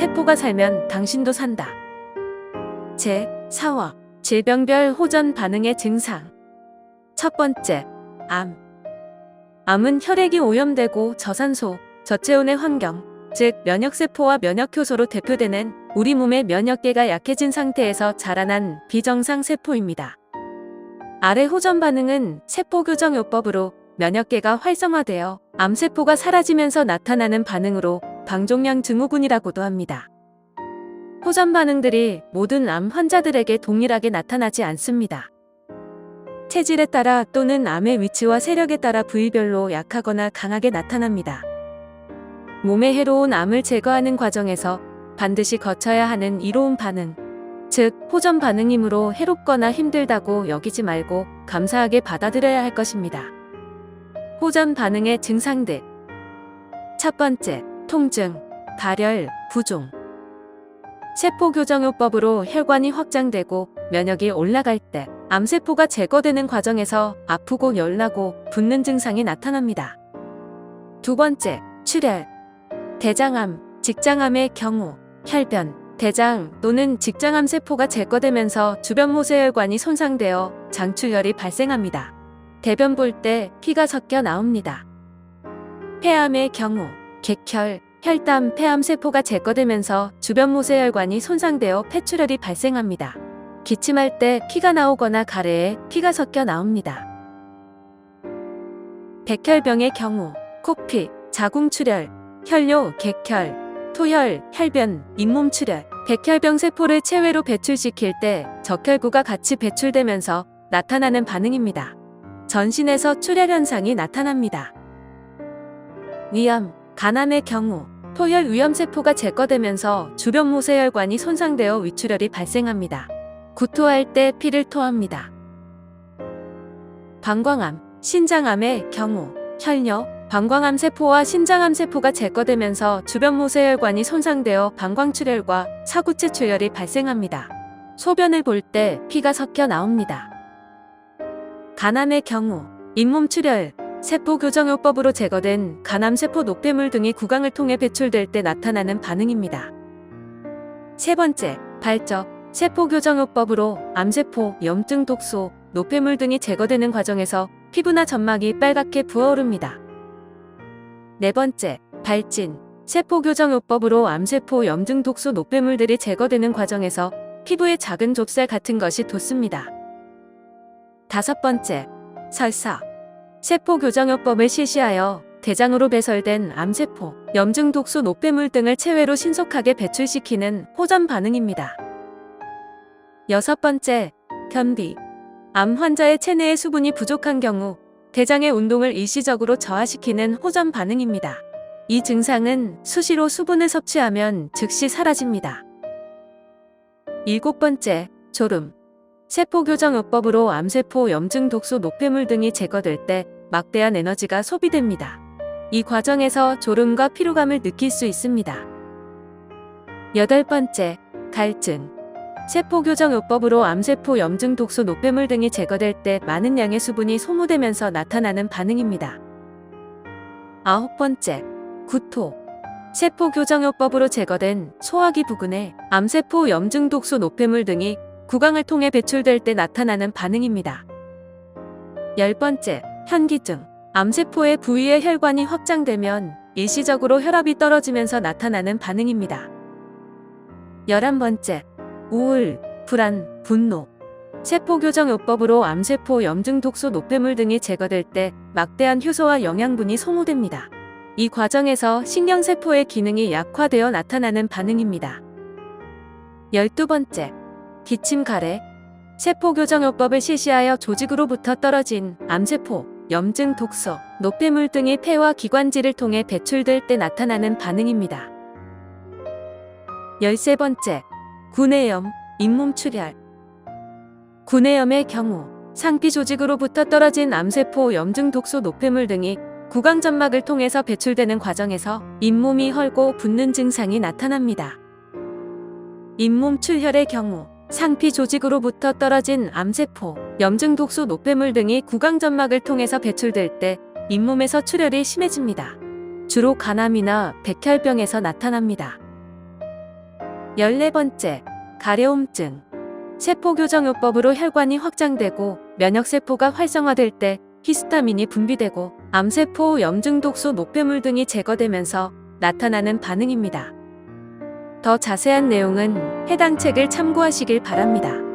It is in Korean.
세포가 살면 당신도 산다. 제 4화 질병별 호전 반응의 증상 첫 번째, 암. 암은 혈액이 오염되고 저산소, 저체온의 환경, 즉 면역세포와 면역효소로 대표되는 우리 몸의 면역계가 약해진 상태에서 자라난 비정상 세포입니다. 아래 호전 반응은 세포 교정요법으로 면역계가 활성화되어 암세포가 사라지면서 나타나는 반응으로 방종양 증후군이라고도 합니다. 호전 반응들이 모든 암 환자들에게 동일하게 나타나지 않습니다. 체질에 따라 또는 암의 위치와 세력에 따라 부위별로 약하거나 강하게 나타납니다. 몸에 해로운 암을 제거하는 과정에서 반드시 거쳐야 하는 이로운 반응, 즉 호전 반응이므로 해롭거나 힘들다고 여기지 말고 감사하게 받아들여야 할 것입니다. 호전 반응의 증상들 첫 번째, 통증, 발열, 부종 세포 교정요법으로 혈관이 확장되고 면역이 올라갈 때 암세포가 제거되는 과정에서 아프고 열나고 붓는 증상이 나타납니다. 두 번째, 출혈. 대장암, 직장암의 경우 혈변, 대장 또는 직장암 세포가 제거되면서 주변 모세혈관이 손상되어 장출혈이 발생합니다. 대변 볼 때 피가 섞여 나옵니다. 폐암의 경우 객혈, 혈담, 폐암 세포가 제거되면서 주변 모세혈관이 손상되어 폐출혈이 발생합니다. 기침할 때 피가 나오거나 가래에 피가 섞여 나옵니다. 백혈병의 경우 코피, 자궁출혈, 혈뇨, 객혈, 토혈, 혈변, 잇몸출혈, 백혈병 세포를 체외로 배출시킬 때 적혈구가 같이 배출되면서 나타나는 반응입니다. 전신에서 출혈 현상이 나타납니다. 위암, 간암의 경우 토혈 위험세포가 제거되면서 주변 모세혈관이 손상되어 위출혈이 발생합니다. 구토할 때 피를 토합니다. 방광암, 신장암의 경우 혈뇨, 방광암 세포와 신장암 세포가 제거되면서 주변 모세혈관이 손상되어 방광출혈과 사구체 출혈이 발생합니다. 소변을 볼 때 피가 섞여 나옵니다. 간암의 경우 잇몸 출혈, 세포 교정요법으로 제거된 간암 세포 노폐물 등이 구강을 통해 배출될 때 나타나는 반응입니다. 세 번째, 발적, 세포 교정요법으로 암세포, 염증 독소, 노폐물 등이 제거되는 과정에서 피부나 점막이 빨갛게 부어오릅니다. 네 번째, 발진. 세포 교정요법으로 암세포, 염증 독소, 노폐물들이 제거되는 과정에서 피부에 작은 좁쌀 같은 것이 돋습니다. 다섯 번째, 설사. 세포 교정요법을 실시하여 대장으로 배설된 암세포, 염증 독소, 노폐물 등을 체외로 신속하게 배출시키는 호전 반응입니다. 여섯 번째, 변비. 암 환자의 체내의 수분이 부족한 경우 대장의 운동을 일시적으로 저하시키는 호전 반응입니다. 이 증상은 수시로 수분을 섭취하면 즉시 사라집니다. 일곱 번째, 졸음. 세포 교정요법으로 암세포, 염증 독소, 노폐물 등이 제거될 때 막대한 에너지가 소비됩니다. 이 과정에서 졸음과 피로감을 느낄 수 있습니다. 여덟 번째, 갈증. 세포 교정요법으로 암세포, 염증 독소, 노폐물 등이 제거될 때 많은 양의 수분이 소모되면서 나타나는 반응입니다. 아홉 번째, 구토. 세포 교정요법으로 제거된 소화기 부근에 암세포, 염증 독소, 노폐물 등이 구강을 통해 배출될 때 나타나는 반응입니다. 열 번째, 현기증. 암세포의 부위의 혈관이 확장되면 일시적으로 혈압이 떨어지면서 나타나는 반응입니다. 열한 번째, 우울, 불안, 분노. 세포 교정요법으로 암세포, 염증 독소, 노폐물 등이 제거될 때 막대한 효소와 영양분이 소모됩니다. 이 과정에서 신경세포의 기능이 약화되어 나타나는 반응입니다. 열두 번째, 기침 가래. 세포 교정요법을 실시하여 조직으로부터 떨어진 암세포, 염증 독소, 노폐물 등이 폐와 기관지를 통해 배출될 때 나타나는 반응입니다. 열세 번째, 구내염, 잇몸 출혈. 구내염의 경우 상피 조직으로부터 떨어진 암세포, 염증 독소, 노폐물 등이 구강점막을 통해서 배출되는 과정에서 잇몸이 헐고 붓는 증상이 나타납니다. 잇몸 출혈의 경우 상피 조직으로부터 떨어진 암세포, 염증 독소, 노폐물 등이 구강점막을 통해서 배출될 때 잇몸에서 출혈이 심해집니다. 주로 간암이나 백혈병에서 나타납니다. 14번째, 가려움증. 세포교정요법으로 혈관이 확장되고 면역세포가 활성화될 때 히스타민이 분비되고 암세포, 염증 독소, 노폐물 등이 제거되면서 나타나는 반응입니다. 더 자세한 내용은 해당 책을 참고하시길 바랍니다.